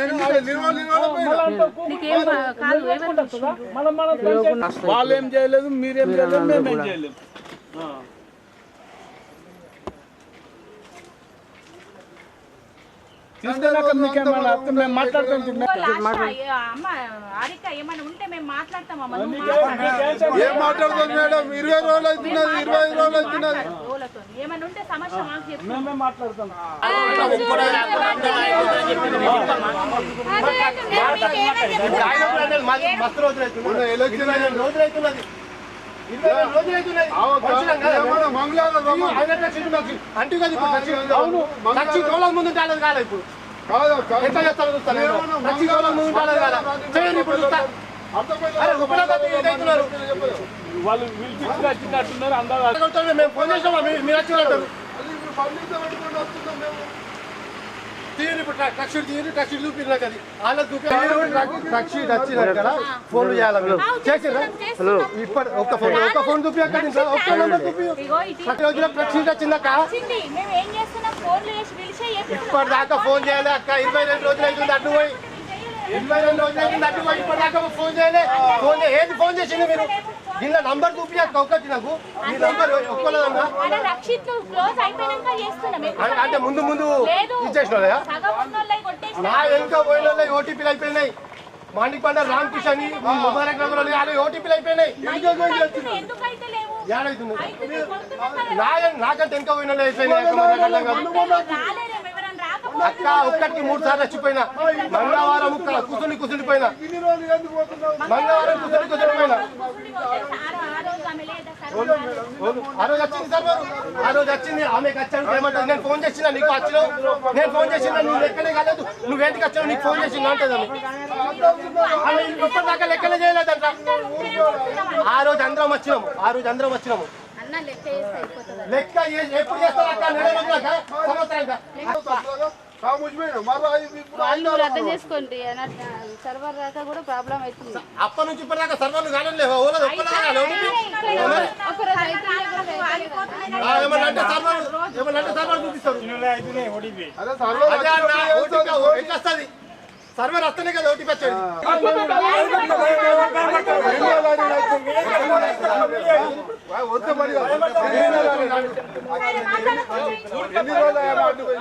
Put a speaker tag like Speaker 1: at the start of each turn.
Speaker 1: నిర్మల్ పోయినా.
Speaker 2: వాళ్ళు ఏం చేయలేదు మీరేం చేయలేదు మేమేం చేయలేదు. తీసుకున్నాక మీకేమన్నా మేము మాట్లాడుతాం
Speaker 3: అమ్మ ఆరిక ఏమైనా ఉంటే మేము మాట్లాడతామమ్మా నువ్వు మాట్లాడు.
Speaker 1: ఏం మాట్లాడుతుంది మేడం ఇరవై రోజులు అవుతున్నది ఇరవై ఐదు రోజులు అవుతున్నది
Speaker 3: ఎవరితో? ఏమైనా ఉంటే సమస్య మాకు చెప్పు
Speaker 2: మేమే మాట్లాడతాం
Speaker 1: ఎలక్షన్
Speaker 4: రోజులు అవుతున్నది
Speaker 1: మంగళవారం.
Speaker 4: అంటే కదా ఇప్పుడు ముందు. ఎట్లా చేస్తారో చూస్తాను నేను.
Speaker 1: ఏమన్నా
Speaker 4: రక్షించు రోజుల ముందు ఉంటే వాళ్ళది కాదా? చేయండి ఇప్పుడు చూస్తా
Speaker 1: అర్థమైందా?
Speaker 4: అరే ఉపయోగం ఇదవుతున్నారు
Speaker 2: వాళ్ళు పిలిపించి వచ్చినట్టున్నారు అందరూ
Speaker 4: మేము ఫోన్ చేసాం మీరు మీరు వచ్చి అంటారు
Speaker 1: అది ఇప్పుడు
Speaker 4: ఇప్పుడు నాకు అది చూపి ట్రక్ షీట్ వచ్చినాక ఫోన్ చేయాలి చేసిరా హలో. ఇప్పటి ఒక్క ఫోన్ ఒక్క ఫోన్ చూపి అక్కడ ఒక్క నెంబర్ చూపి. ప్రతి రోజున. ఇప్పటిదాకా ఫోన్ చేయాలి అక్క. ఇరవై రెండు రోజులు అవుతుంది అడ్డు పోయి ఇరవై రెండు రోజులు అవుతుంది అడ్డు పోయి. ఇప్పటిదాకా ఫోన్ చేయలే. ఫోన్ ఏది ఫోన్ చేసింది మీరు? ఇలా నంబర్ చూపి అక్క ఒకటి నాకు ఈ నంబర్ ఒక్కలేదన్నా అంటే ముందు ముందు
Speaker 3: లేదు.
Speaker 4: ఇచ్చేసిన నా వెనుక పోయిన ఓటీపీలు అయిపోయినాయి. మాండిక్ పండ రామ్ కిషన్ ముబారక్ నగర్ వాళ్ళవి ఓటీపీలు అయిపోయినాయి. నాకంటే వెనుక పోయిన అయిపోయినాయి. అక్క ఒక్కటికి మూడు సార్లు వచ్చిపోయినా మంగళవారం ఒక్క కూర్చుని కూర్చుని పోయినా
Speaker 1: ఇన్ని రోజులు ఎందుకు పోతున్నావు?
Speaker 4: మంగళవారం కూర్చుని కూర్చుని పోయినా
Speaker 3: కూర్చుని వచ్చేసి ఆ రో- ఆ రోజు ఆమె లేదా సరే
Speaker 4: ఆ రోజు వచ్చింది సార్. ఆ రోజు వచ్చింది. ఆమెకి వచ్చాను నేను ఫోన్ చేసిన నీకు వచ్చినావు నేను ఫోన్ చేసిన నువ్వు లెక్కలే కాలేదు. నువ్వు ఏంటికి వచ్చావు నీకు ఫోన్ ఆమె. ఆమె ఇప్పటిదాకా లెక్కలే చేయలేదంట. ఆ రోజు అందరం వచ్చినాము. ఆ రోజు అందరం వచ్చినాము.
Speaker 3: లెక్క
Speaker 4: ఎప్పుడు చేస్తారు అక్క? నెల?
Speaker 5: వాళ్ళు అర్థం చేసుకోండి. సర్వర్ రాక కూడా ప్రాబ్లం అవుతుంది.
Speaker 4: అప్పటి నుంచి ఇప్పటిదాకా సర్వర్లు సర్వర్ వస్తేనే కదా
Speaker 1: ఎన్ని రోజులు